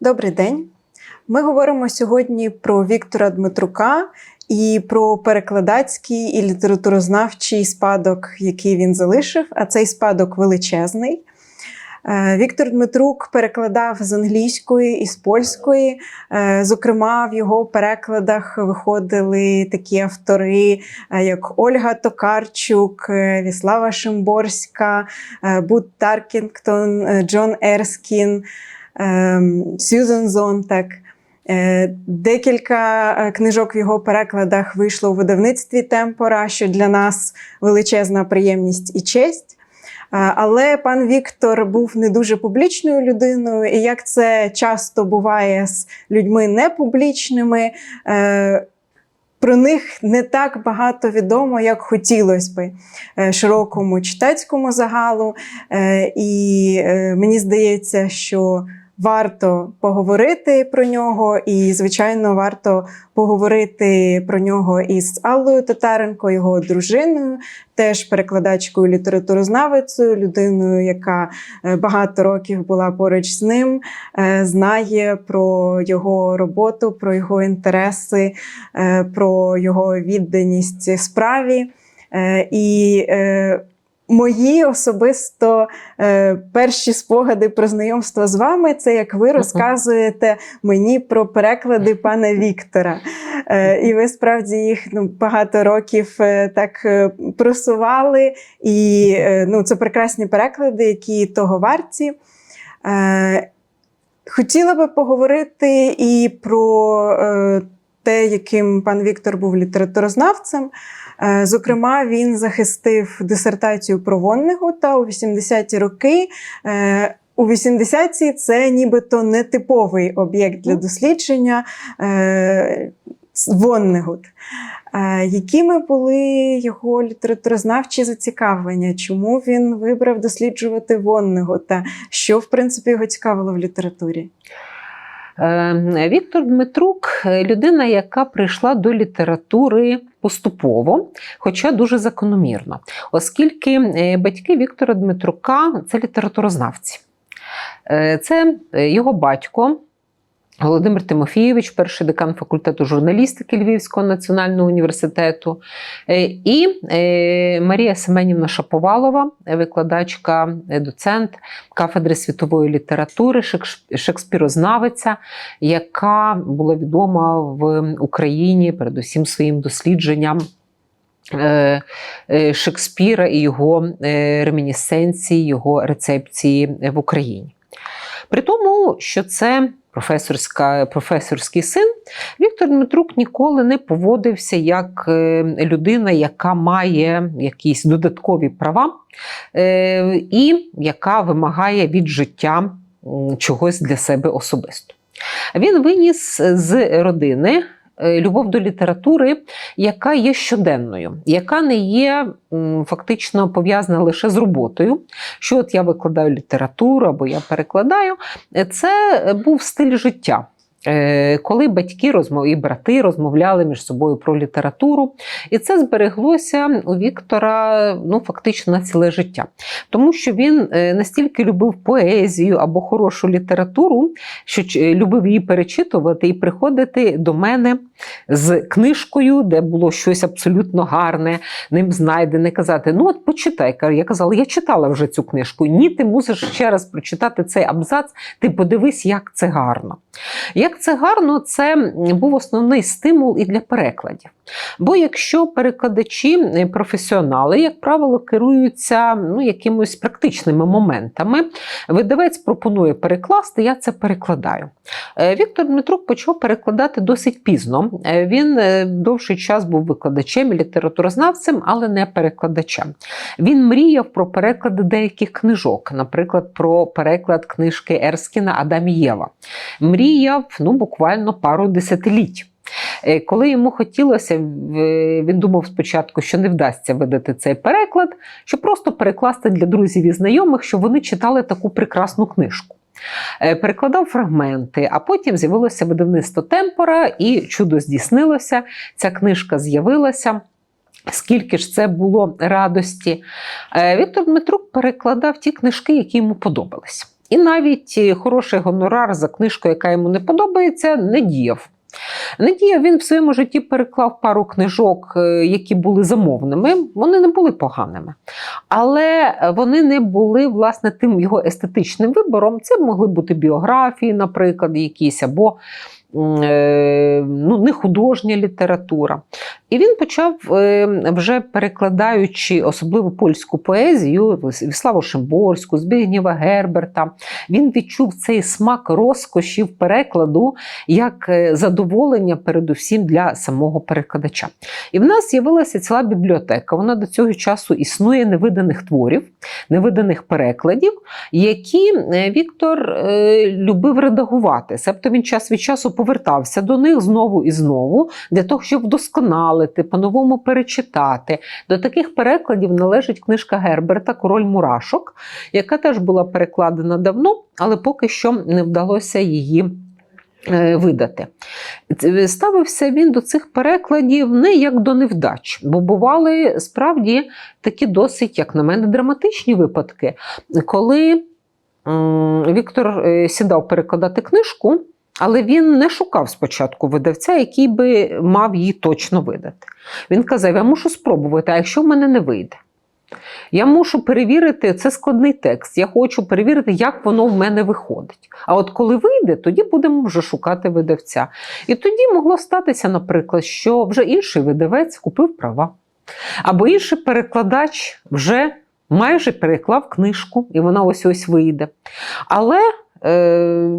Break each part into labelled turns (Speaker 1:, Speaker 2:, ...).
Speaker 1: Добрий день. Ми говоримо сьогодні про Віктора Дмитрука і про перекладацький і літературознавчий спадок, який він залишив. А цей спадок величезний. Е, Віктор Дмитрук перекладав з англійської і з польської. Е, Зокрема, в його перекладах виходили такі автори, е, як Ольга Токарчук, Віслава Шимборська, Бут Таркінгтон, Джон Ерскін, Сьюзен Зонтак. Е, Декілька е, книжок в його перекладах вийшло у видавництві Темпора, що для нас величезна приємність і честь. Е, Але пан Віктор був не дуже публічною людиною, і як це часто буває з людьми непублічними, про них не так багато відомо, як хотілося би широкому читацькому загалу. І мені здається, що варто поговорити про нього, і, звичайно, варто поговорити про нього із Аллою Татаренко, його дружиною, теж перекладачкою літературознавицею, людиною, яка е, багато років була поруч з ним, е, знає про його роботу, про його інтереси, е, про його відданість справі. І Мої особисто е, перші спогади про знайомство з вами це як ви розказуєте мені про переклади пана Віктора. Е, і ви справді їх ну, багато років е, так е, просували. І е, ну, це прекрасні переклади, які того варті. Е, хотіла би поговорити і про е, те, яким пан Віктор був літературознавцем. Е, Зокрема, він захистив дисертацію про Воннегута у 80-ті роки. Е, У 80-ті це нібито нетиповий об'єкт для дослідження е, Воннегут. Якими були його літературознавчі зацікавлення? Чому він вибрав досліджувати Воннегута? Що, в принципі, його цікавило в літературі?
Speaker 2: Е, Віктор Дмитрук людина, яка прийшла до літератури поступово, хоча дуже закономірно, оскільки е, батьки Віктора Дмитрука це літературознавці. Е, Це е, його батько. Володимир Тимофійович, перший декан факультету журналістики Львівського національного університету, Е, і е, Марія Семенівна Шаповалова, викладачка, е, доцент кафедри світової літератури, шекспірознавиця, яка була відома в Україні передусім своїм дослідженням. Шекспіра і його ремінісценції, його рецепції в Україні. При тому, що це професорська, професорський син, Віктор Дмитрук ніколи не поводився як е, людина, яка має якісь додаткові права е, і яка вимагає від життя чогось для себе особисто. Він виніс з родини. Е, Любов до літератури, яка є щоденною, яка не є фактично пов'язана лише з роботою. Що от я викладаю літературу або я перекладаю, Е, це був стиль життя. Е, Коли батьки розмов... і брати розмовляли між собою про літературу, і це збереглося у Віктора ну, фактично на ціле життя. Тому що він е, настільки любив поезію або хорошу літературу, що любив її перечитувати і приходити до мене з книжкою, де було щось абсолютно гарне, ним знайдене, казати: ну от почитай. Я казала, я читала вже цю книжку. Ні, ти мусиш ще раз прочитати цей абзац, ти подивись, як це гарно. Як це гарно, це був основний стимул і для перекладів. Бо якщо перекладачі е, професіонали, як правило, керуються ну, якимось практичними моментами, видавець пропонує перекласти, я це перекладаю. Е, Віктор Дмитрук почав перекладати досить пізно. Е, Він довший час був викладачем, і літературознавцем, але не перекладачем. Він мріяв про переклади деяких книжок, наприклад, про переклад книжки Ерскіна Адам і Єва. Мріяв ну, буквально пару десятиліть. Е, Коли йому хотілося, він думав спочатку, що не вдасться видати цей переклад, щоб просто перекласти для друзів і знайомих, щоб вони читали таку прекрасну книжку. Е, Перекладав фрагменти, а потім з'явилося видавництво Темпора, і чудо здійснилося. Ця книжка з'явилася. Скільки ж це було радості. Е, Віктор Дмитрук перекладав ті книжки, які йому подобались. І навіть е, хороший гонорар за книжку, яка йому не подобається, не діяв. Не діяв, він в своєму житті переклав пару книжок, е, які були замовними. Вони не були поганими. Але вони не були власне тим його естетичним вибором. Це могли бути біографії, наприклад, якісь або е, ну, не художня література. І він почав, е, вже перекладаючи особливо польську поезію, Віславу Шимборську, Збігнєва Герберта, він відчув цей смак розкошів перекладу як е, задоволення, передусім для самого перекладача. І в нас з'явилася ціла бібліотека. Вона до цього часу існує невиданих творів, невиданих перекладів, які е, Віктор е, любив редагувати. Себто він час від часу повертався до них знову і знову для того, щоб вдосконалити, по-новому перечитати. До таких перекладів належить книжка Герберта Король Мурашок, яка теж була перекладена давно, але поки що не вдалося її. е, Видати. Ставився він до цих перекладів не як до невдач, бо бували справді такі досить, як на мене, драматичні випадки, коли Віктор е, сідав перекладати книжку, але він не шукав спочатку видавця, який би мав її точно видати. Він казав: Я мушу спробувати, а якщо в мене не вийде. Я мушу перевірити, це складний текст. Я хочу перевірити, як воно в мене виходить. А от коли вийде, тоді будемо вже шукати видавця. І тоді могло статися, наприклад, що вже інший видавець купив права. Або інший перекладач вже майже переклав книжку, і вона ось ось вийде. Але е,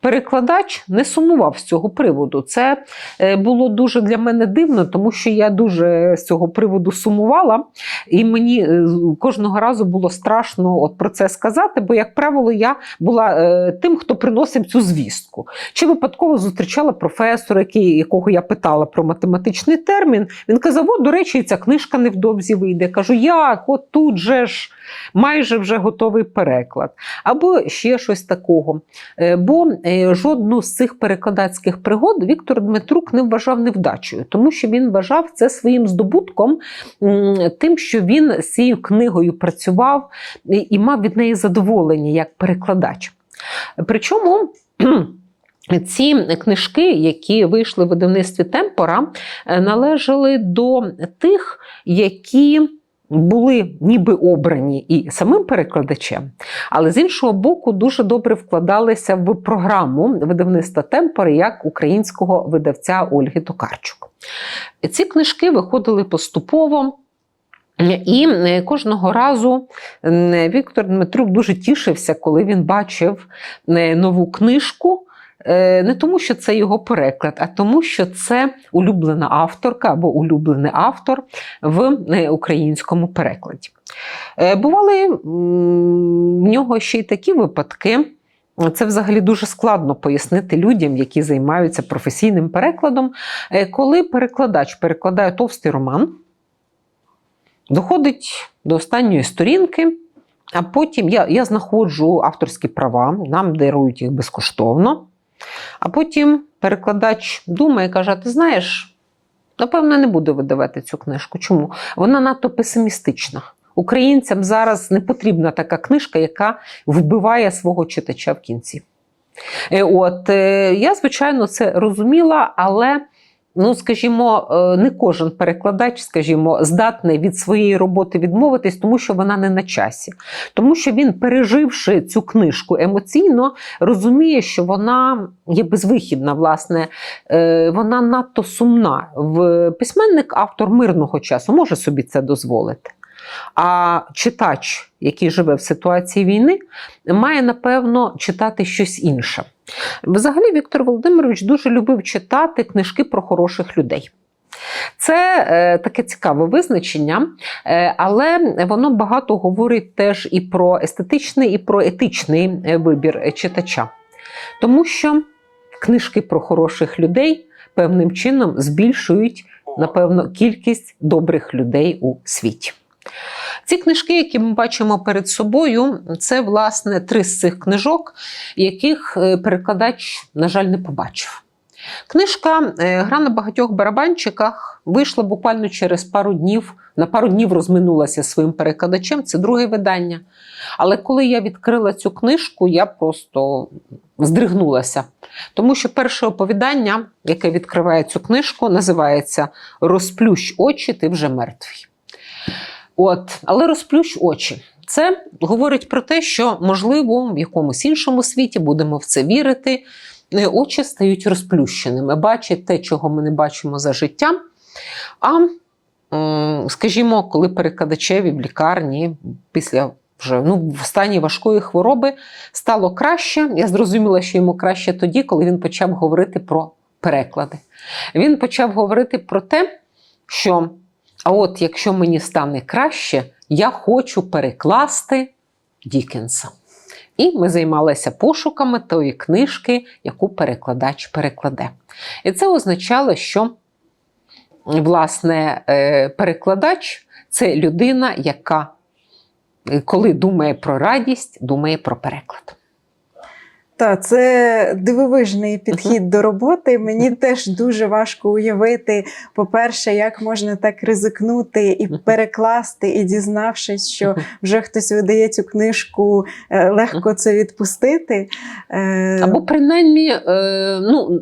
Speaker 2: перекладач не сумував з цього приводу. Це е, було дуже для мене дивно, тому що я дуже з цього приводу сумувала, і мені е, кожного разу було страшно от про це сказати, бо, як правило, я була е, тим, хто приносив цю звістку. Чи випадково зустрічала професора, якого я питала про математичний термін. Він казав: О, до речі, ця книжка невдовзі вийде. Я кажу, як? От тут же ж майже вже готовий переклад. Або ще щось такого. Е, Бо е, жодну з цих перекладацьких пригод Віктор Дмитрук не вважав невдачею, тому що він вважав це своїм здобутком, тим, що він з цією книгою працював і мав від неї задоволення як перекладач. Причому. Ці книжки, які вийшли в видавництві Темпора, е, належали до тих, які були ніби обрані і самим перекладачем, але з іншого боку, дуже добре вкладалися в програму видавництва Темпори як українського видавця Ольги Токарчук. Ці книжки виходили поступово. І е, кожного разу е, Віктор Дмитрук дуже тішився, коли він бачив е, нову книжку. Е, Не тому, що це його переклад, а тому, що це улюблена авторка або улюблений автор в е, українському перекладі. Е, Бували в нього ще й такі випадки. Це взагалі дуже складно пояснити людям, які займаються професійним перекладом, коли перекладач перекладає товстий роман, доходить до останньої сторінки, а потім я, я знаходжу авторські права, нам дарують їх безкоштовно. А потім перекладач думає і каже: ти знаєш, напевно, не буду видавати цю книжку. Чому? Вона надто песимістична. Українцям зараз не потрібна така книжка, яка вбиває свого читача в кінці. Е, От, е, я, звичайно, це розуміла, але. Ну, скажімо, е, не кожен перекладач, скажімо, здатний від своєї роботи відмовитись, тому що вона не на часі. Тому що він, переживши цю книжку емоційно, розуміє, що вона є безвихідна, власне, е, вона надто сумна. В письменник, автор мирного часу, може собі це дозволити. А читач, який живе в ситуації війни, має напевно читати щось інше. Взагалі, Віктор Володимирович дуже любив читати книжки про хороших людей. Це е, таке цікаве визначення, е, але воно багато говорить теж і про естетичний, і про етичний е, вибір читача. Тому що книжки про хороших людей певним чином збільшують, напевно, кількість добрих людей у світі. Ці книжки, які ми бачимо перед собою, це власне три з цих книжок, яких е, перекладач, на жаль, не побачив. Книжка е, Гра на багатьох барабанчиках вийшла буквально через пару днів. На пару днів розминулася своїм перекладачем. Це друге видання. Але коли я відкрила цю книжку, я просто здригнулася. Тому що перше оповідання, яке відкриває цю книжку, називається Розплющ очі, ти вже мертвий. От, але розплющ очі. Це говорить про те, що, можливо, в якомусь іншому світі будемо в це вірити. е, Очі стають розплющеними, бачать те, чого ми не бачимо за життям. А, скажімо, коли перекладачеві в лікарні після вже ну, в стані важкої хвороби стало краще, я зрозуміла, що йому краще тоді, коли він почав говорити про переклади. Він почав говорити про те, що а от якщо мені стане краще, я хочу перекласти Дікенса. І ми займалися пошуками тої книжки, яку перекладач перекладе. І це означало, що власне е, перекладач це людина, яка, е, коли думає про радість, думає про переклад.
Speaker 1: Та це дивовижний підхід до роботи. Мені теж дуже важко уявити, по-перше, як можна так ризикнути і перекласти, і дізнавшись, що вже хтось видає цю книжку, е, легко це відпустити. Е,
Speaker 2: Або принаймні е, ну,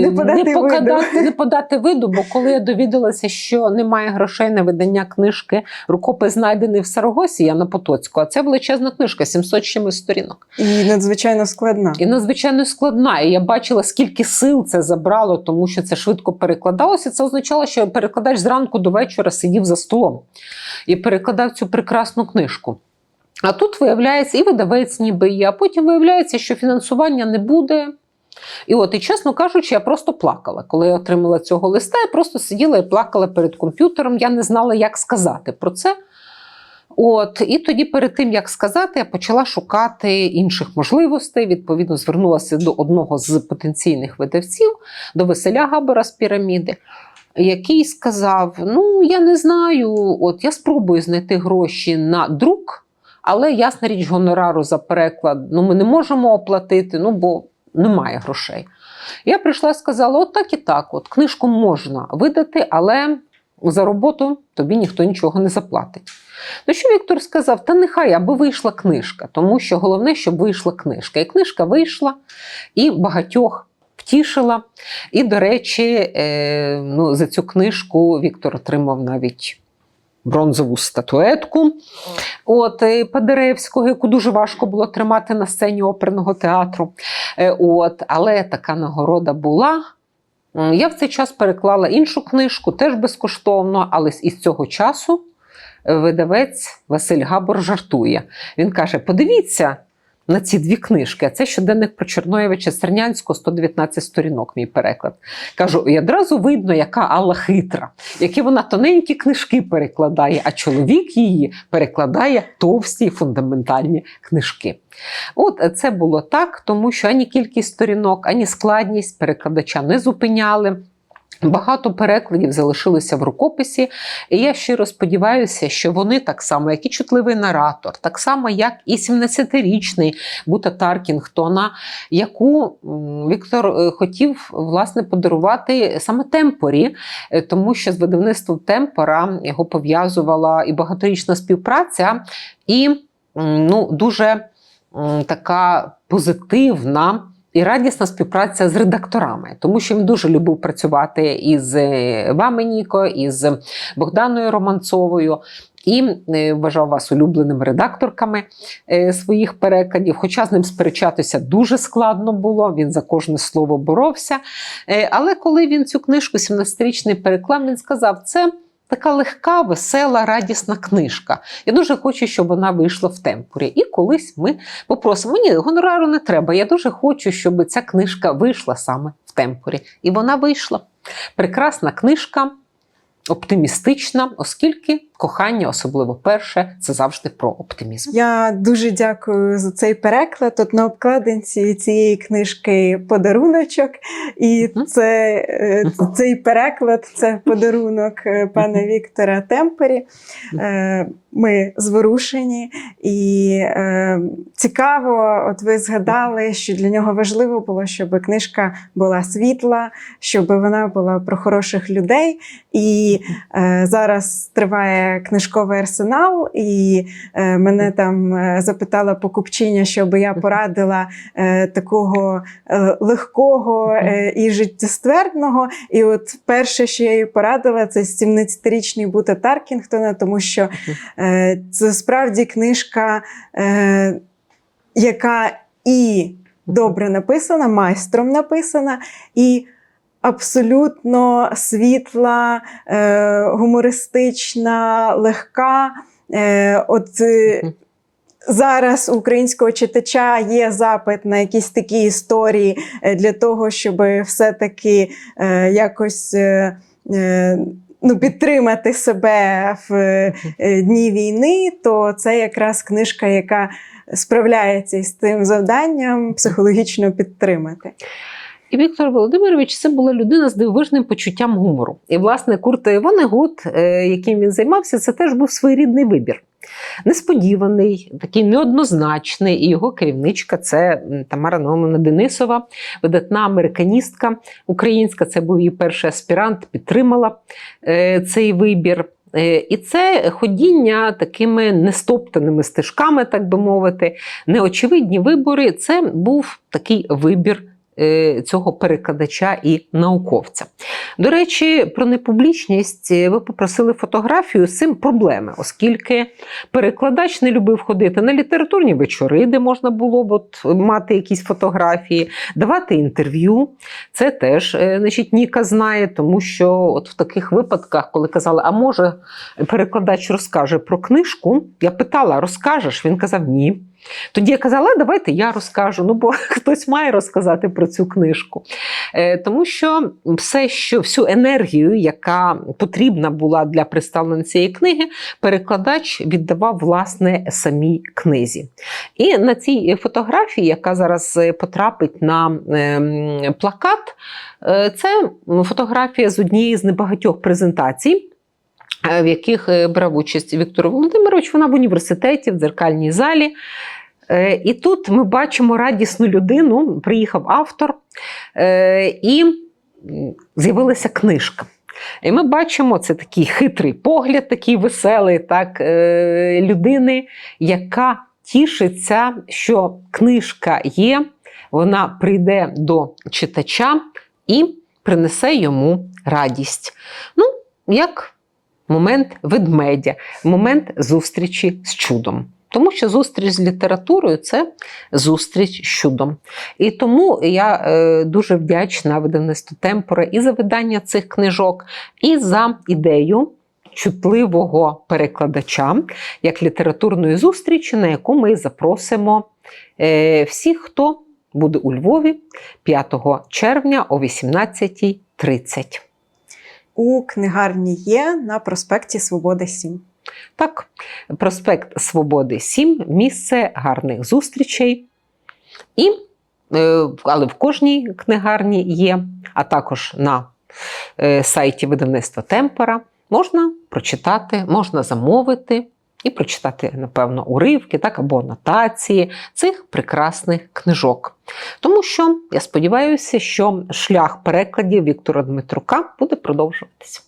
Speaker 1: Не подати
Speaker 2: не, покадати,
Speaker 1: виду.
Speaker 2: не подати виду, бо коли я довідалася, що немає грошей на видання книжки, рукопис знайдений в Сарагосі, я на Потоцьку, а це величезна книжка, 700 з чимось сторінок.
Speaker 1: І надзвичайно складна.
Speaker 2: І надзвичайно складна. І я бачила, скільки сил це забрало, тому що це швидко перекладалося. Це означало, що перекладач зранку до вечора сидів за столом і перекладав цю прекрасну книжку. А тут виявляється, і видавець ніби є, а потім виявляється, що фінансування не буде. І от, і чесно кажучи, я просто плакала. Коли я отримала цього листа, я просто сиділа і плакала перед комп'ютером. Я не знала, як сказати про це. От, і тоді, перед тим як сказати, я почала шукати інших можливостей. Відповідно, звернулася до одного з потенційних видавців, до Василя Габора з піраміди, який сказав: Ну, я не знаю, от я спробую знайти гроші на друк, але ясна річ, гонорару за переклад ну, ми не можемо оплатити, ну бо немає грошей. Я прийшла і сказала: от так і так, от книжку можна видати, але за роботу тобі ніхто нічого не заплатить. Ну що Віктор сказав? Та нехай, аби вийшла книжка, тому що головне, щоб вийшла книжка. І книжка вийшла, і багатьох втішила. І, до речі, е, ну, за цю книжку Віктор отримав навіть. Бронзову статуетку от, е, Падеревського, яку дуже важко було тримати на сцені оперного театру. Е, От, але така нагорода була. Я в цей час переклала іншу книжку, теж безкоштовно, але із цього часу е, видавець Василь Габор жартує. Він каже: подивіться на ці дві книжки. А це щоденник про Чорноєвича Стернянського, 119 сторінок, мій переклад. Кажу, і одразу видно, яка Алла хитра, які вона тоненькі книжки перекладає, а чоловік її перекладає товсті фундаментальні книжки. От це було так, тому що ані кількість сторінок, ані складність перекладача не зупиняли. Багато перекладів залишилося в рукописі, і я щиро сподіваюся, що вони так само, як і чутливий наратор, так само, як і 17-річний Бута Таркінгтона, яку Віктор е, хотів власне подарувати саме темпорі, е, тому що з видавництвом темпора його пов'язувала і багаторічна співпраця, і ну, дуже така позитивна. І радісна співпраця з редакторами, тому що він дуже любив працювати із е, вами, Ніко, із Богданою Романцовою. І е, вважав вас улюбленими редакторками е, своїх перекладів. Хоча з ним сперечатися дуже складно було, він за кожне слово боровся. Але коли він цю книжку 17-річний переклав, він сказав: це така легка, весела, радісна книжка. Я дуже хочу, щоб вона вийшла в темпорі. І колись ми попросимо: ні, гонорару не треба. Я дуже хочу, щоб ця книжка вийшла саме в темпорі. І вона вийшла. Прекрасна книжка. Оптимістична, оскільки кохання, особливо перше, це завжди про оптимізм.
Speaker 1: Я дуже дякую за цей переклад. От на обкладинці цієї книжки подаруночок, і це, е, цей переклад це подарунок е, пана. Віктора Темпері. Е, Ми зворушені і цікаво, от ви згадали, що для нього важливо було, щоб книжка була світла, щоб вона була про хороших людей. І зараз триває книжковий арсенал, і е, мене там е, запитала покупчиня, щоб я порадила е, такого легкого і життєствердного. І от перше, що я їй порадила, це 17-річний Бута Таркінгтона, тому що це справді книжка, яка і добре написана, майстром написана, і абсолютно світла, е, гумористична, легка. Е, от е, зараз у українського читача є запит на якісь такі історії е, для того, щоб все-таки е, якось. Ну, підтримати себе в дні війни, то це якраз книжка, яка справляється із цим завданням психологічно підтримати.
Speaker 2: І Віктор Володимирович це була людина з дивовижним почуттям гумору. І, власне, Курт Вонегут, е, яким він займався, це теж був своєрідний вибір. Несподіваний, такий неоднозначний, і його керівничка це Тамара Наумовна Денисова, видатна американістка українська. Це був її перший аспірант, підтримала е, цей вибір. Е, І це ходіння такими нестоптаними стежками, так би мовити, неочевидні вибори. Це був такий вибір цього перекладача і науковця. До речі, про непублічність е, ви попросили фотографію з цим проблеми, оскільки перекладач не любив ходити на літературні вечори, де можна було б от мати якісь фотографії, давати інтерв'ю. Це теж е, значить, Ніка знає, тому що от в таких випадках, коли казали, а може перекладач розкаже про книжку, я питала, розкажеш? Він казав ні. Тоді я казала, давайте я розкажу. Ну, бо хтось має розказати про цю книжку. Е, тому що все, що всю енергію, яка потрібна була для представлення цієї книги, перекладач віддавав власне самій книзі. І на цій фотографії, яка зараз е, потрапить на ем, плакат, е, це фотографія з однієї з небагатьох презентацій. Е, В яких е, брав участь Віктор Володимирович, вона в університеті, в дзеркальній залі. Е, І тут ми бачимо радісну людину. Приїхав автор, і з'явилася книжка. І ми бачимо це такий хитрий погляд, такий веселий, так, людини, яка тішиться, що книжка є, вона прийде до читача і принесе йому радість. Ну, як момент ведмедя, момент зустрічі з чудом. Тому що зустріч з літературою це зустріч з чудом. І тому я е, дуже вдячна видавництву Темпора і за видання цих книжок, і за ідею чутливого перекладача як літературної зустрічі, на яку ми запросимо е, всіх, хто буде у Львові 5 червня о 18.30.
Speaker 1: У книгарні є на проспекті Свободи 7.
Speaker 2: Так, проспект Свободи 7, місце гарних зустрічей. І, е, але в кожній книгарні є, а також на е, сайті видавництва Темпера можна прочитати, можна замовити і прочитати, напевно, уривки так, або анотації цих прекрасних книжок. Тому що я сподіваюся, що шлях перекладів Віктора Дмитрука буде продовжуватися.